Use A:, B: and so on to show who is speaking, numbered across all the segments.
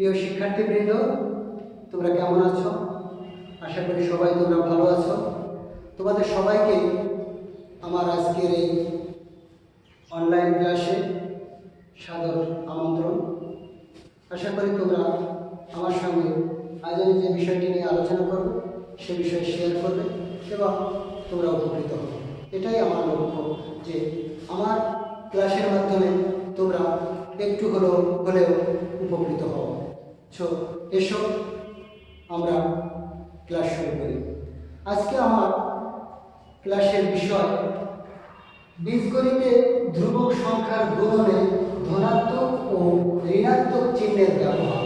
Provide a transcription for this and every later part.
A: প্রিয় শিক্ষার্থীবৃন্দ, তোমরা কেমন আছো? আশা করি সবাই তোমরা ভালো আছো। তোমাদের সবাইকে আমার আজকের এই অনলাইন ক্লাসে সাদর আমন্ত্রণ। আশা করি তোমরা আমার সঙ্গে আজ আমি যে বিষয়টি নিয়ে আলোচনা করব, সে বিষয়ে শেয়ার করবে এবং তোমরা উপকৃত হবে। এটাই আমার লক্ষ্য যে আমার ক্লাসের মাধ্যমে তোমরা একটু হলেও হলেও উপকৃত হও। সো এসো, আমরা ক্লাস শুরু করি। আজকে আমার ক্লাসের বিষয়, বীজগণিতে ধ্রুবক সংখ্যার গুণনে ধনাত্মক ও ঋণাত্মক চিহ্নের ব্যবহার।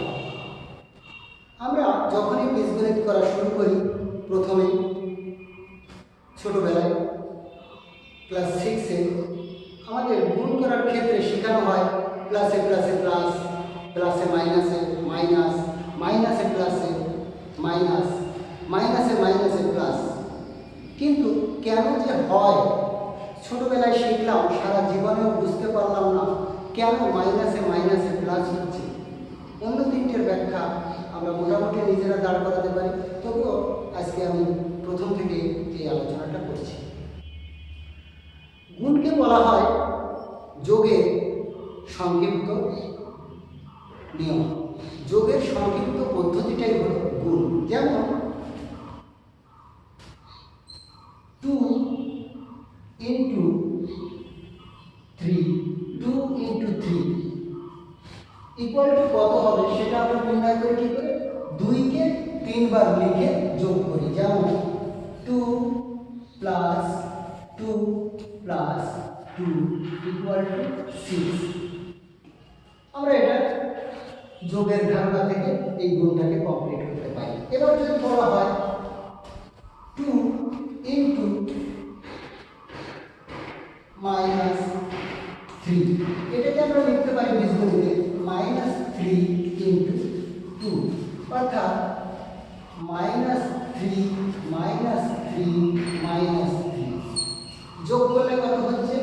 A: আমরা যখনই বীজগণিত করা শুরু করি, প্রথমে ছোটবেলায় ক্লাস সিক্সে আমাদের গুণ করার ক্ষেত্রে শেখানো হয় প্লাসে প্লাসে প্লাস প্লাসে মাইনাসে মাইনাস মাইনাসে প্লাসে মাইনাস মাইনাসে মাইনাসে প্লাস কিন্তু কেন যে হয়? ছোটবেলায় শিখলাম, সারা জীবনেও বুঝতে পারলাম না কেন মাইনাসে মাইনাসে প্লাস হচ্ছে। অন্য তিনটের ব্যাখ্যা আমরা মোটামুটি নিজেরা দাঁড় করাতে পারি। তবুও আজকে আমি প্রথম থেকে এই আলোচনাটা করছি। গুণকে বলা হয় যোগের সংক্ষিপ্ত নিয়ম। যোগের সংক্ষিপ্ত পদ্ধতিটাই হলো গুণ। যেমন two into three two into three equal to কত হবে সেটা আমরা নির্ণয় করি কি করে? দুইকে তিনবার লিখে যোগ করি। যেমন two plus two plus two equal to six আমরা এটা যোগের ধারণা থেকে এই গুণটাকে কমপ্লিট করতে পারি। এবার যদি বলা হয় টু ইন্টু মাইনাস থ্রি এটাকে আমরা লিখতে পারি বীজগণিতে মাইনাস থ্রি ইন্টু টু অর্থাৎ minus three minus three minus three যোগ করলে কত হচ্ছে?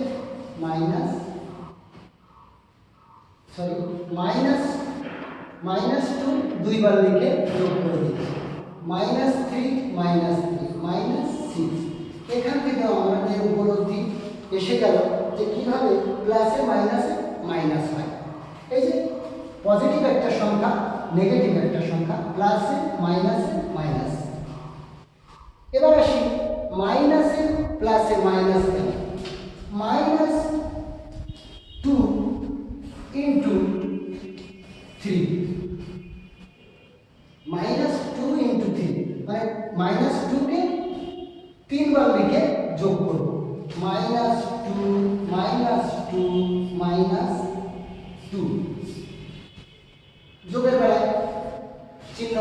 A: Minus sorry minus minus two দুইবার লিখে যোগ করে দিচ্ছি। Minus three minus three, minus six. এখান থেকে আমাদের উপলব্ধি এসে গেল যে কীভাবে প্লাসে মাইনাসে মাইনাস হয়। এই যে পজিটিভ একটা সংখ্যা নেগেটিভ একটা সংখ্যা প্লাসে মাইনাসে মাইনাস এবার আসি মাইনাসে প্লাসে মাইনাস মাইনাস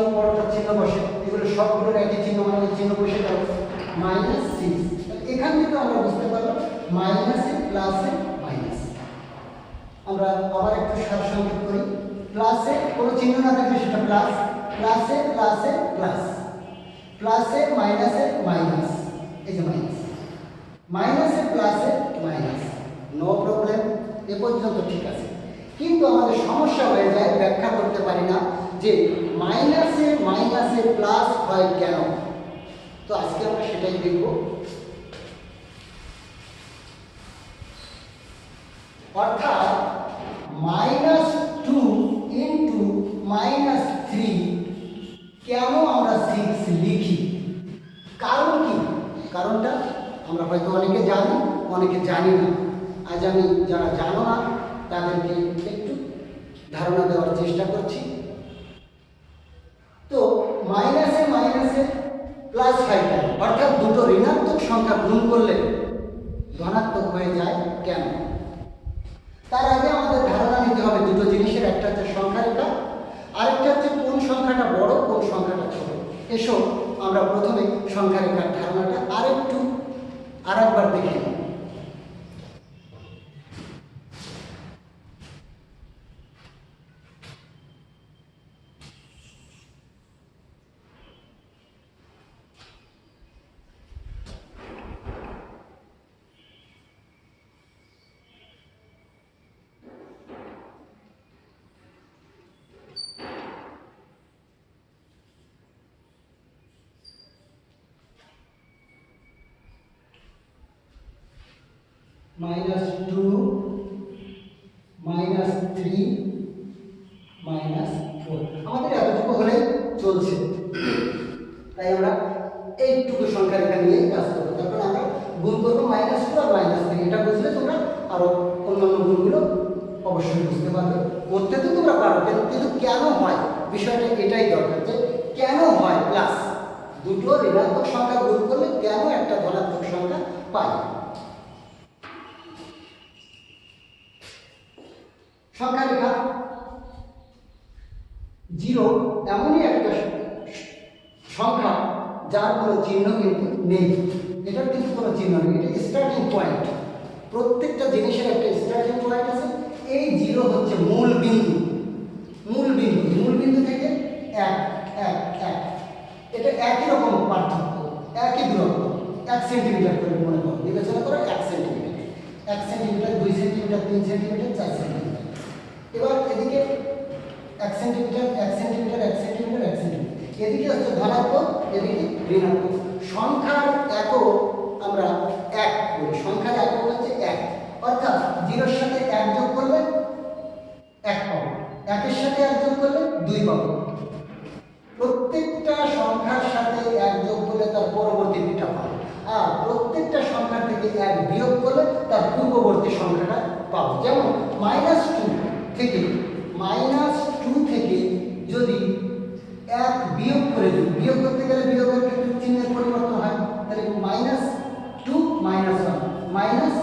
A: চিহ্ন চিহ্ন বসে। এগুলো সবগুলোর একই চিহ্ন মানে চিহ্ন বসে গেল। আমরা বুঝতে পারলাম মাইনাসে প্লাসে মাইনাস আমরা একটু সারসংক্ষেপ করি। প্লাসে কোনো চিহ্ন না থাকলে সেটা প্লাস প্লাসে প্লাসে প্লাস প্লাসে মাইনাসে মাইনাস এই যে মাইনাস মাইনাসে প্লাসে মাইনাস নো প্রবলেম এ পর্যন্ত ঠিক আছে। কিন্তু আমাদের সমস্যা হয়ে যায়, ব্যাখ্যা করতে পারি না যে মাইনাসে মাইনাসে প্লাস হয় কেন তো আজকে আমরা সেটাই দেখব। অর্থাৎ minus two into minus three কেন আমরা সিক্স লিখি? কারণ কি? কারণটা আমরা হয়তো অনেকে জানি অনেকে জানি না। আজ আমি যারা জানো না, তাদেরকে একটু ধারণা দেওয়ার চেষ্টা করছি তো মাইনাসে মাইনাসে প্লাস ফাইভ অর্থাৎ দুটো ঋণাত্মক সংখ্যা গুণ করলে ধনাত্মক হয়ে যায় কেন? তার আগে আমাদের ধারণা নিতে হবে দুটো জিনিসের, একটা হচ্ছে সংখ্যা রেখা, আরেকটা হচ্ছে কোন সংখ্যাটা বড়, কোন সংখ্যাটা ছোট। এসো আমরা প্রথমে সংখ্যা রেখার ধারণাটা আরেকটু আর একবার দেখে নিই। Minus two, minus three, minus four. আমাদের এতটুকু হলে চলছে। তাই আমরা এইটুকু সংখ্যা রেখা নিয়ে কাজ করব। তারপর আমরা গুণ করব মাইনাস টু আর মাইনাস থ্রি। এটা বুঝলে তোমরা আরও অন্যান্য গুণগুলো অবশ্যই বুঝতে পারবে। করতে তো তোমরা পারো, কিন্তু কেন হয়? বিষয়টা এটাই দরকার যে কেন হয়? প্লাস দুটো ঋণাত্মক সংখ্যা গুণ করলে কেন একটা ধনাত্মক সংখ্যা পাই? সংখ্যা রেখা জিরো এমনই একটা সংখ্যা যার কোনো চিহ্ন কিন্তু নেই। এটার কিন্তু কোনো চিহ্ন নেই। এটা স্টার্টিং পয়েন্ট প্রত্যেকটা জিনিসের একটা স্টার্টিং পয়েন্ট আছে। এই জিরো হচ্ছে মূল বিন্দু। মূল বিন্দু। মূল বিন্দু থেকে এক এক এক। এটা একই রকম পার্থক্য। একই দূরত্ব। এক সেন্টিমিটার করে মনে করো। বিবেচনা করো এক সেন্টিমিটার এক সেন্টিমিটার দুই সেন্টিমিটার তিন সেন্টিমিটার চার সেন্টিমিটার এবার এদিকে এক সেন্টিমিটার এক সেন্টিমিটার এক সেন্টিমিটার এক সেন্টিমিটার এদিকে হচ্ছে ধনাত্মক, এদিকে ঋণাত্মক। সংখ্যার একক আমরা এক বলি সংখ্যার একক হচ্ছে এক। অর্থাৎ জিরোর সাথে এক যোগ করলে এক পাবো। একের সাথে এক যোগ করলে দুই পাবো। প্রত্যেকটা সংখ্যার সাথে এক যোগ করলে তার পরবর্তীটা পাবো। আর প্রত্যেকটা সংখ্যা থেকে এক বিয়োগ করলে তার পূর্ববর্তী সংখ্যাটা পাবো। যেমন মাইনাস টু থেকে মাইনাস টু থেকে যদি এক বিয়োগ করে দিই, বিয়োগ করতে গেলে বিয়োগের ক্ষেত্রে চিহ্নের পরিবর্তন হয়, তাহলে minus two minus one minus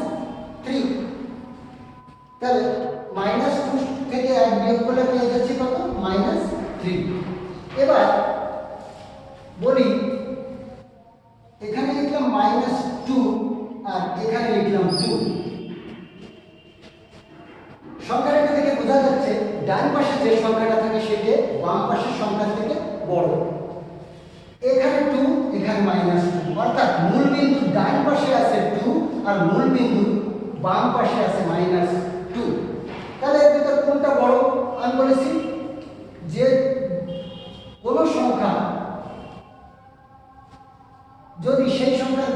A: three তাহলে মাইনাস টু থেকে এক বিয়োগ করলে পেয়ে যাচ্ছি কত? মাইনাস থ্রি এবার বলি এখানে লিখলাম মাইনাস টু আর এখানে লিখলাম টু সংখ্যাটা থেকে বোঝা যাচ্ছে ডান পাশে যে সংখ্যাটা থাকে সেটি বাম পাশের সংখ্যা থেকে বড় এখানে টু এখানে মাইনাস টু অর্থাৎ মূল বিন্দু ডান পাশে আছে টু আর মূল বিন্দু বাম পাশে আছে মাইনাস টু তাহলে এর ভিতর কোনটা বড়? আমি বলেছি যে কোনো সংখ্যা যদি সেই সংখ্যা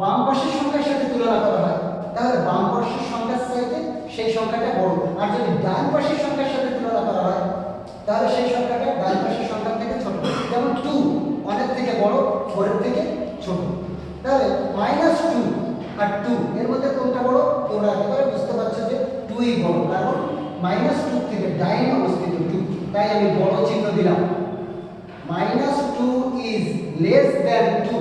A: বাম পাশের সংখ্যার সাথে তুলনা করা হয়, তাহলে বাম পাশের সংখ্যার চাইতে সেই সংখ্যাটা বড়। আর যদি ডান পাশের সংখ্যার সাথে তুলনা করা হয়, তাহলে সেই সংখ্যাটা ডান পাশের সংখ্যার থেকে ছোট। যেমন টু অনেক থেকে বড় ফোরের থেকে ছোট। তাহলে মাইনাস টু আর টু এর মধ্যে কোনটা বড়? তোমরা একেবারে বুঝতে পারছ যে টুই বড়, কারণ মাইনাস টু থেকে ডাইন অবস্থিত টু তাই আমি বড় চিহ্ন দিলাম। Minus two is less than two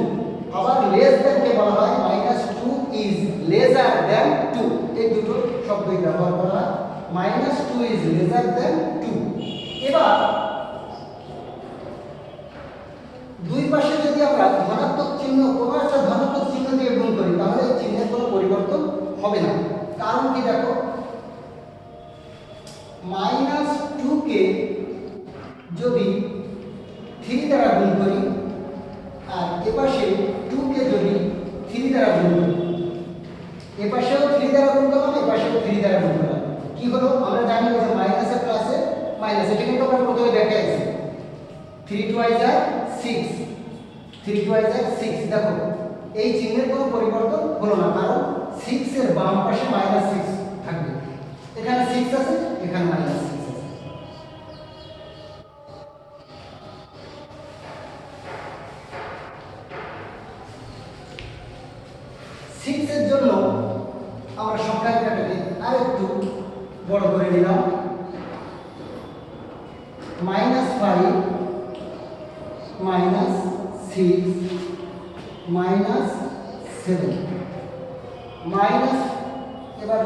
A: আবার লেস দ্যান কে বলা হয়? Minus two is lesser than two এই দুটো শব্দই ব্যবহার করা হয়। Minus two is lesser than two এবার দুই পাশে যদি আমরা ধনাত্মক চিহ্ন কোনো একটা তাহলে চিহ্নের কোনো পরিবর্তন হবে না। কারণ কি দেখো? মাইনাস টুকে যদি থ্রি দ্বারা গুণ করি, আর এপাশে টুকে যদি থ্রি দ্বারা গুণ করি, এপাশেও থ্রি দ্বারা গুণ করলাম, এপাশেও থ্রি দ্বারা গুণ করলাম। কি হলো? আমরা জানি যে মাইনাসে প্লাসে মাইনাস এটা কিন্তু আমরা প্রথমে দেখে আছি। থ্রি টুয়াইজ আর সিক্স থ্রি টুয়াইজ আর সিক্স দেখো এই চিহ্নের কোনো পরিবর্তন হলো না, কারণ সিক্স এর বাম পাশে মাইনাস সিক্স থাকবে। এখানে সিক্স আছে, এখানে মাইনাস সিক্স আছে। সিক্সের জন্য আমরা সংখ্যা রেখাটাকে আরেকটু বড় করে নিলাম minus five minus six minus seven minus এবার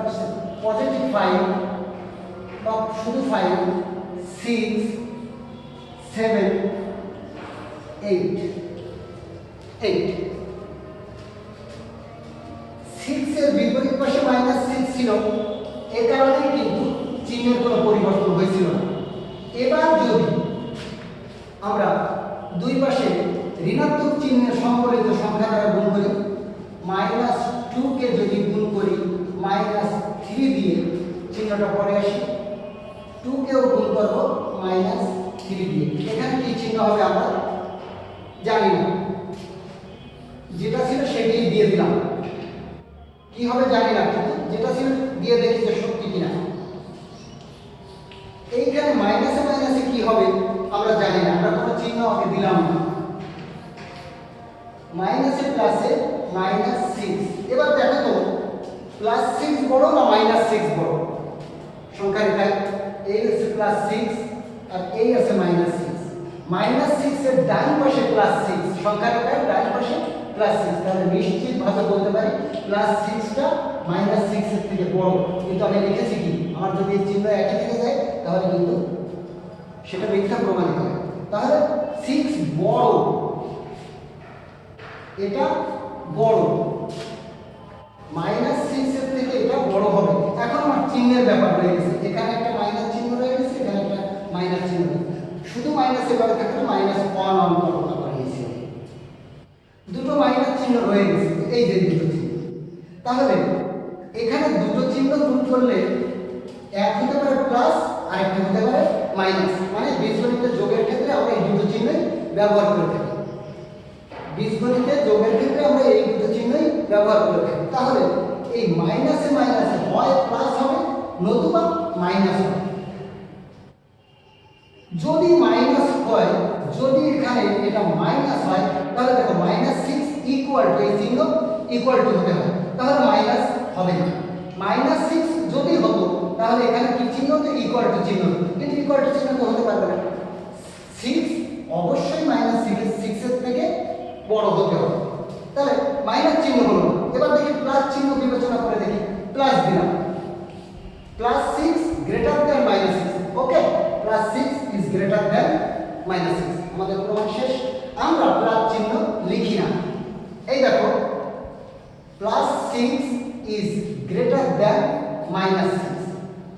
A: পজিটিভ ফাইভ বা শুধু five six seven eight eight সিক্সের বিপরীত পাশে মাইনাস সিক্স ছিল, এ কারণেই কিন্তু চিহ্নের কোনো পরিবর্তন হয়েছিল না। এবার যদি আমরা দুই পাশে ঋণাত্মক চিহ্নের সম্পর্কিত সংখ্যা দ্বারা গুণ করি মাইনাস টুকে যদি গুণ করি, মাইনাস থ্রি দিয়ে চিহ্নটা পরে আসি। টুকেও গুণ করব, মাইনাস থ্রি দিয়ে। এখানে কি চিহ্ন হবে আমরা জানি না। যেটা ছিল সেটাই দিয়ে দিলাম। কি হবে জানি না, কিন্তু যেটা ছিল দিয়ে দেখি যে সত্যি কিনা। এইখানে মাইনাসে মাইনাসে কি হবে আমরা জানি না, আমরা কোনো চিহ্ন ওকে দিলাম না। মাইনাসে প্লাসে মাইনাস সিক্স। এবার দেখো তো প্লাস সিক্স বড় না মাইনাস সিক্স বড়? সংখ্যার এটাই এই হচ্ছে প্লাস সিক্স আর এই আছে মাইনাস সিক্স মাইনাস সিক্স এর ডান পাশে প্লাস সিক্স সংখ্যার এটাই ডান পাশে প্লাস সিক্স তাহলে নিশ্চিত ভাবে বলতে পারি প্লাস সিক্সটা মাইনাস সিক্স এর থেকে বড়। কিন্তু আমি লিখেছি কি? আমার যদি এই চিহ্ন একই থেকে যায়, তাহলে কিন্তু সেটা মিথ্যা প্রমাণিত হয়। তাহলে সিক্স বড়। এটা বড়। মাইনাস সিক্স এর থেকে এটা বড় হবে। এখন আমার চিহ্নের ব্যাপার রয়ে গেছে। এখানে একটা মাইনাস চিহ্ন রয়ে গেছে, এখানে একটা মাইনাস চিহ্ন শুধু মাইনাস এভাবে থাকলে মাইনাস ওয়ান অন করব দুটো মাইনাস চিহ্ন রয়ে গেছে এই যে দুটো চিহ্ন। তাহলে এখানে দুটো চিহ্ন গুণ করলে এক হতে পারে প্লাস আর একটা হতে পারে মাইনাস মানে বীজগণিতের যোগের ক্ষেত্রে আমরা এই দুটো চিহ্নই ব্যবহার করে থাকি। বীজগণিতে যোগের ক্ষেত্রে আমরা এই দুটো চিহ্নই ব্যবহার করে থাকি তাহলে এই মাইনাসে মাইনাসে হয় প্লাস হবে, নতুবা মাইনাস হবে। যদি মাইনাস হয়, যদি এখানে এটা মাইনাস হয়, তাহলে দেখো মাইনাস সিক্স ইকুয়াল টু এই চিহ্ন ইকুয়াল টু হতে হয়। তাহলে মাইনাস হবে না। মাইনাস সিক্স যদি হতো, তাহলে এখানে কি চিহ্ন তো ইকুয়াল টু চিহ্ন। কিন্তু ইকুয়াল টু চিহ্ন তো হতে পারবে না। সিক্স অবশ্যই মাইনাস সিক্স সিক্সের থেকে বড় হতে হবে। তাহলে মাইনাস চিহ্ন হলো। এবার দেখি প্লাস চিহ্ন বিবেচনা করে দেখি। প্লাস দিলাম। Plus six greater than minus six okay plus six is greater than minus six আমাদের প্রমাণ শেষ। আমরা প্লাস চিহ্ন লিখি না। এই দেখো plus six is greater than minus six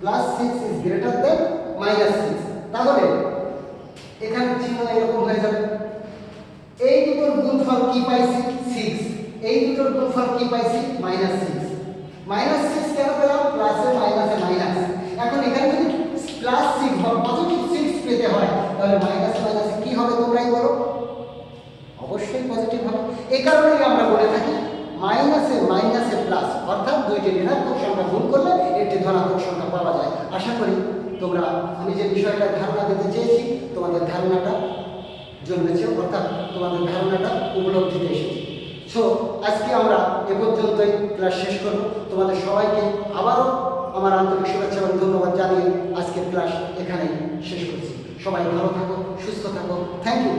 A: plus six is greater than minus six তাহলে, এখানে চিহ্ন এরকম হয়ে যাবে। এই দুটোর গুণফল কি পাইছি? সিক্স এই দুটোর গুণফল কি পাইছি? মাইনাস সিক্স মাইনাস সিক্স কেন পেলাম? প্লাসে মাইনাসে মাইনাস এখন এখানে যদি প্লাস সিক্স বা পজিটিভ সিক্স পেতে হয়, তাহলে মাইনাস মাইনাসে কি হবে তোমরাই বলো? অবশ্যই পজিটিভ হবে। এই কারণেই আমরা বলে থাকি মাইনাসে মাইনাসে প্লাস অর্থাৎ দুইটি ঋণাত্মক সংখ্যা গুণ করলে একটি ধনাত্মক সংখ্যা পাওয়া যায়। আশা করি তোমরা আমি যে বিষয়টা ধারণা দিতে চেয়েছি। তোমাদের ধারণাটা জন্মেছে, অর্থাৎ তোমাদের ধারণাটা উপলব্ধিতে এসেছে। সো আজকে আমরা এ পর্যন্তই ক্লাস শেষ করব। তোমাদের সবাইকে আবারও আমার আন্তরিক শুভেচ্ছা এবং ধন্যবাদ জানিয়ে আজকের ক্লাস এখানেই শেষ করছি। সবাই ভালো থাকো, সুস্থ থাকো। Thank you